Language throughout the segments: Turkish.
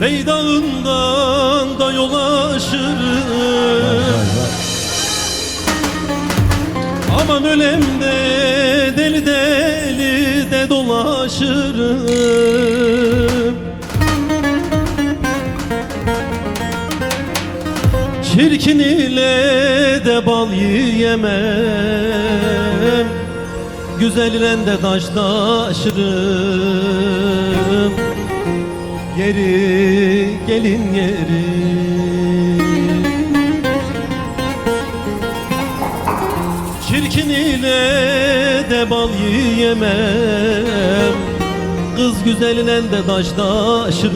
Beydağından da yol aşırım Aman ölemde deli deli de dolaşırım. Çirkin ile de bal yiyemem. Güzel ile de taş taşırım Yeri gelin yeri. Çirkin ile de bal yiyemem Kız güzeline de taş taşırım.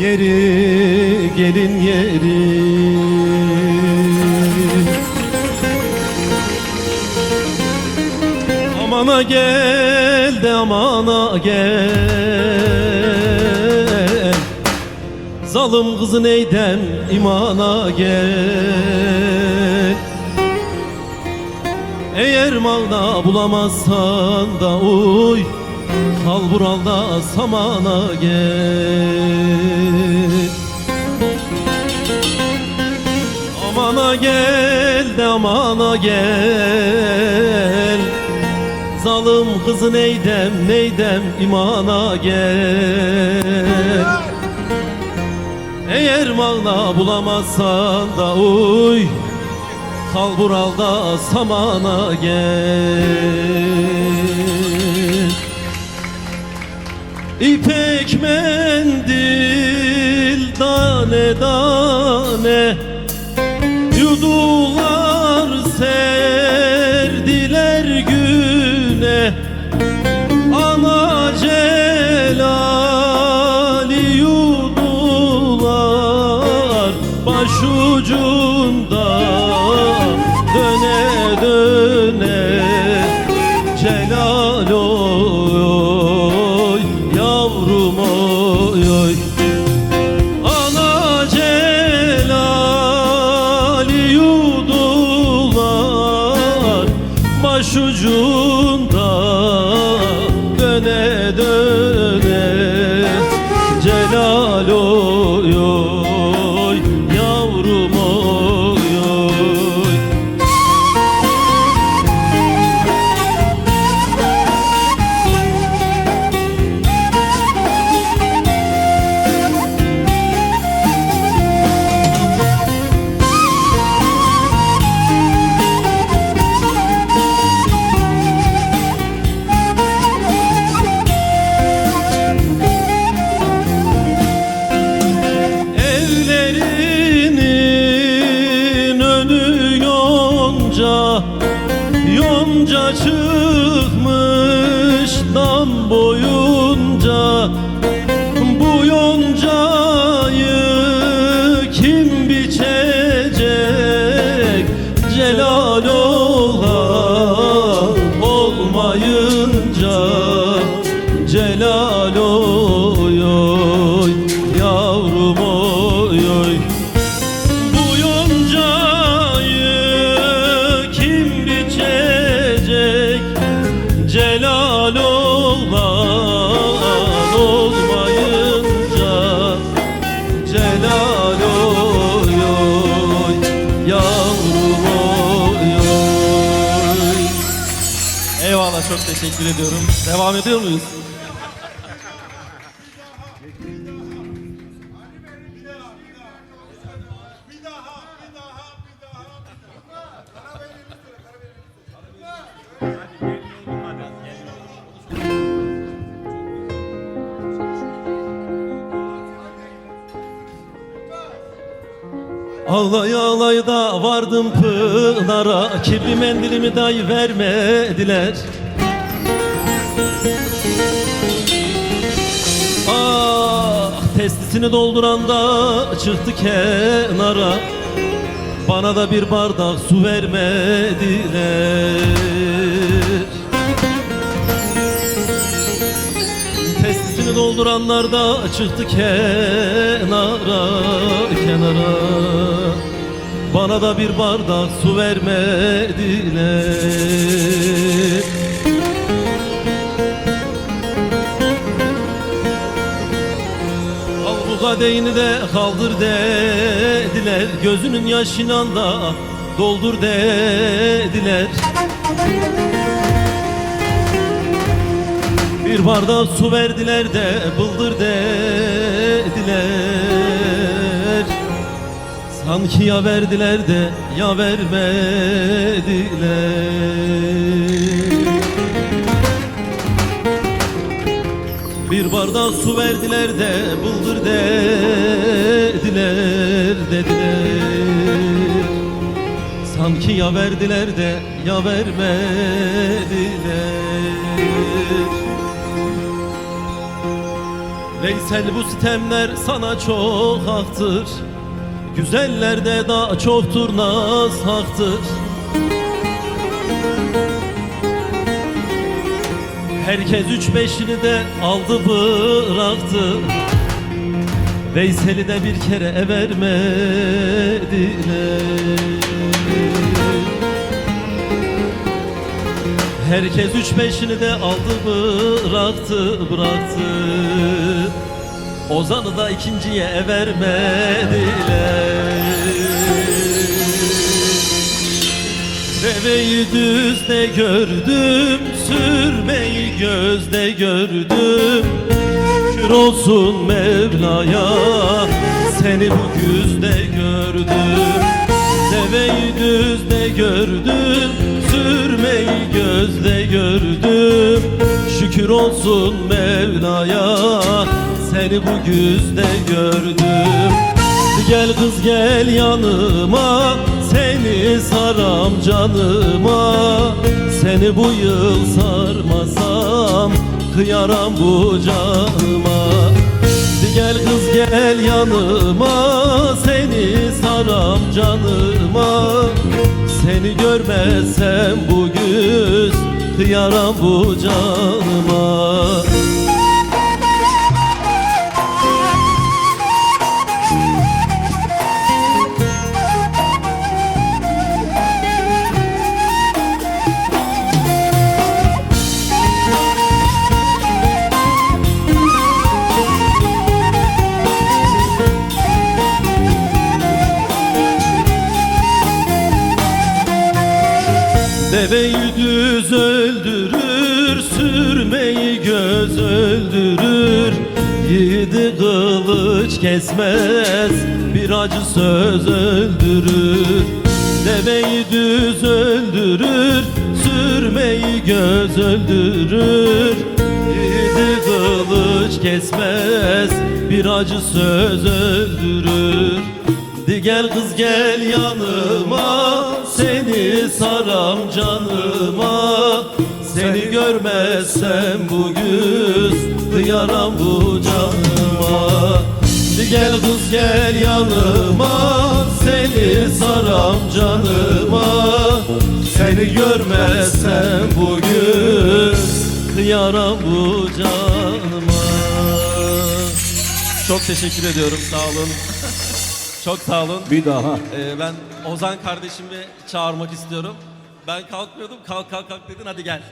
Yeri gelin yeri. Amana gel de amana gel. Zalım kızı neyden imana gel? Eğer mağda bulamazsan da uy Kal buralda samana gel. Amana gel de amana gel Zalım kızı neydem neydem imana gel. Eğer mağla bulamazsan da uy Kal buralda samana gel. İpek mendil tane tane çıkmış dam boyunca çok teşekkür ediyorum. Devam ediyor muyuz? Alay alay da vardım pınara Kirli mendilimi dahi vermediler testisini dolduran da çıktı kenara. Bana da bir bardak su vermediler. Testisini dolduranlar da çıktı kenara kenara. Bana da bir bardak su vermediler kadehini de kaldır dediler. Gözünün yaşıyla da doldur dediler. Bir bardak su verdiler de bıldır dediler. Sanki ya verdiler de ya vermediler Bir bardak su verdiler de bıldır dediler dediler. Sanki ya verdiler de ya vermediler. Veysel bu sitemler sana çok haktır Güzellerde daha çoktur naz haktır Herkes üç beşini de aldı bıraktı. Veysel'i de bir kere vermediler Herkes üç beşini de aldı bıraktı bıraktı. Ozan'ı da ikinciye vermediler Deveyi düzde gördüm, sürmeyi gözde gördüm. Şükür olsun Mevla'ya, seni bu yüzde gördüm. Deveyi düzde gördüm, sürmeyi gözde gördüm. Şükür olsun Mevla'ya, seni bu yüzde gördüm Gel kız gel yanıma. Seni saram canıma. Seni bu yıl sarmasam Kıyaram bu canıma. Gel kız gel yanıma. Seni saram canıma. Seni görmezsem bu güz Kıyaram bu canıma Deveyi düz öldürür, sürmeyi göz öldürür. Yiğidi kılıç kesmez, bir acı söz öldürür. Deveyi düz öldürür, sürmeyi göz öldürür. Yiğidi kılıç kesmez, bir acı söz öldürür. Di gel kız gel yanıma görmezsem bu güz Kıyaram bu canıma gel kız gel yanıma Seni saram canıma Seni görmezsem bu güz Kıyaram bu canıma Çok teşekkür ediyorum sağ olun çok sağ olun. Bir daha. Ee, ben Ozan kardeşimi çağırmak istiyorum. Ben kalkmıyordum. Kalk kalk kalk dedin hadi gel.